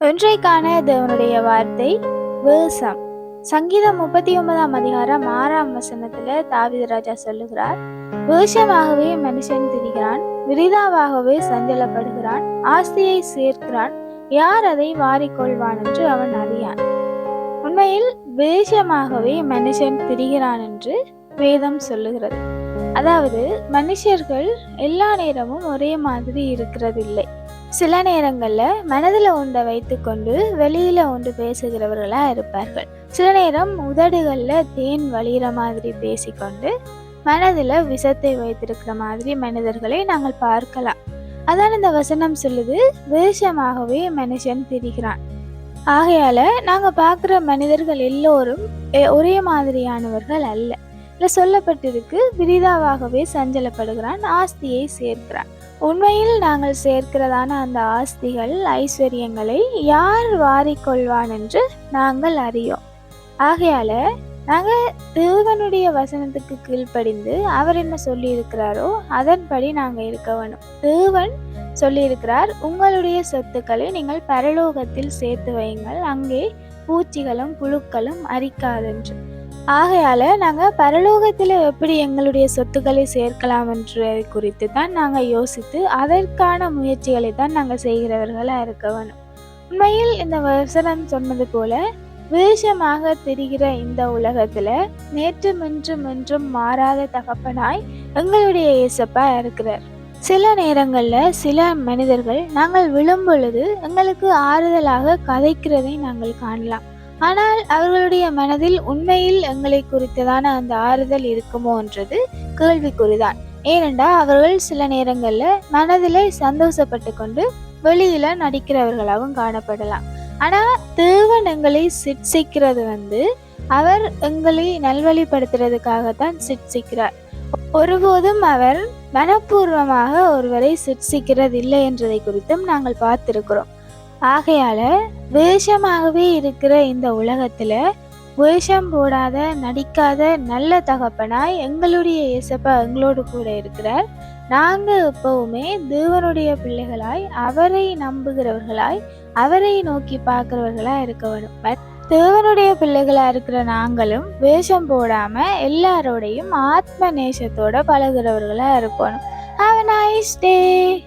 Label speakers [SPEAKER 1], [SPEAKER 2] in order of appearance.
[SPEAKER 1] ஒன்றைக்கான தேவனுடைய வார்த்தை வேஷம் சங்கீதம் முப்பத்தி ஒன்பதாம் அதிகாரம் ஆறாம் வசனத்துல தாவீது ராஜா சொல்லுகிறார் வேஷமாகவே மனுஷன் திரிகிறான் விரிதாவாகவே சஞ்சலப்படுகிறான் ஆஸ்தியை சேர்க்கிறான் யார் அதை வாரிக்கொள்வான் என்று அவன் அறியான். உண்மையில் வேஷமாகவே மனுஷன் திரிகிறான் என்று வேதம் சொல்லுகிறது. அதாவது மனுஷர்கள் எல்லா நேரமும் ஒரே மாதிரி இருக்கிறதில்லை. சில நேரங்களில் மனதில் ஒன்றை வைத்துக்கொண்டு வெளியில் ஒன்று பேசுகிறவர்களாக இருப்பார்கள். சில நேரம் உதடுகளில் தேன் வழிகிற மாதிரி பேசிக்கொண்டு மனதில் விஷத்தை வைத்திருக்கிற மாதிரி மனிதர்களை நாங்கள் பார்க்கலாம். அதான் இந்த வசனம் சொல்லுது வேஷமாகவே மனுஷன் திரிகிறான். ஆகையால் நாங்கள் பார்க்குற மனிதர்கள் எல்லோரும் ஒரே மாதிரியானவர்கள் அல்ல. சொல்லப்பட்டிருக்கு விரிதாவாகவே சஞ்சலப்படுகிறான் ஆஸ்தியை சேர்க்கிறான். உண்மையில் நாங்கள் சேர்க்கிறதான அந்த ஆஸ்திகள் ஐஸ்வர்யங்களை யார் வாரிக்கொள்வான் என்று நாங்கள் அறியோம். ஆகையால நாங்கள் தேவனுடைய வசனத்துக்கு கீழ்ப்படிந்து அவர் என்ன சொல்லியிருக்கிறாரோ அதன்படி நாங்கள் இருக்க வேணும். தேவன் சொல்லியிருக்கிறார் உங்களுடைய சொத்துக்களை நீங்கள் பரலோகத்தில் சேர்த்து வையுங்கள் அங்கே பூச்சிகளும் புழுக்களும் அரிக்காதென்று. ஆகையால நாங்கள் பரலோகத்தில் எப்படி எங்களுடைய சொத்துக்களை சேர்க்கலாம் என்றதை குறித்து தான் நாங்கள் யோசித்து அதற்கான முயற்சிகளை தான் நாங்கள் செய்கிறவர்களாக இருக்க வேணும். உண்மையில் இந்த வசனம் சொன்னது போல வேஷமாக தெரிகிற இந்த உலகத்தில் நேற்று மின்றும் என்றும் மாறாத தகப்பனாய் எங்களுடைய இயேசப்பா இருக்கிறார். சில நேரங்களில் சில மனிதர்கள் நாங்கள் விழும் பொழுது எங்களுக்கு ஆறுதலாக கதைக்கிறதை நாங்கள் காணலாம். ஆனால் அவர்களுடைய மனதில் உண்மையில் எங்களை குறித்ததான அந்த ஆறுதல் இருக்குமோன்றது கேள்விக்குறிதான். ஏனென்றா அவர்கள் சில நேரங்கள்ல மனதில் சந்தோஷப்பட்டு கொண்டு வெளியில நடிக்கிறவர்களாகவும் காணப்படலாம். ஆனா தேவன் எங்களை சிட்சிக்கிறது வந்து அவர் எங்களை நல்வழிப்படுத்துறதுக்காகத்தான் சிட்சிக்கிறார் ஒருபோதும் அவர் மனப்பூர்வமாக ஒருவரை சிட்சிக்கிறது இல்லை என்றதை குறித்தும் நாங்கள் பார்த்திருக்கிறோம். ஆகையால வேஷமாகவே இருக்கிற இந்த உலகத்துல வேஷம் போடாத நடிக்காத நல்ல தகப்பனாய் எங்களுடைய இயேசப்பா எங்களோடு கூட இருக்கிறார். நாங்க எப்பவுமே தேவனுடைய பிள்ளைகளாய் அவரை நம்புகிறவர்களாய் அவரை நோக்கி பார்க்கிறவர்களாய் இருக்க வேணும் பட் தேவனுடைய பிள்ளைகளா இருக்கிற நாங்களும் வேஷம் போடாம எல்லாரோடையும் ஆத்ம நேசத்தோட பழகுறவர்களா இருக்கணும். Have nice day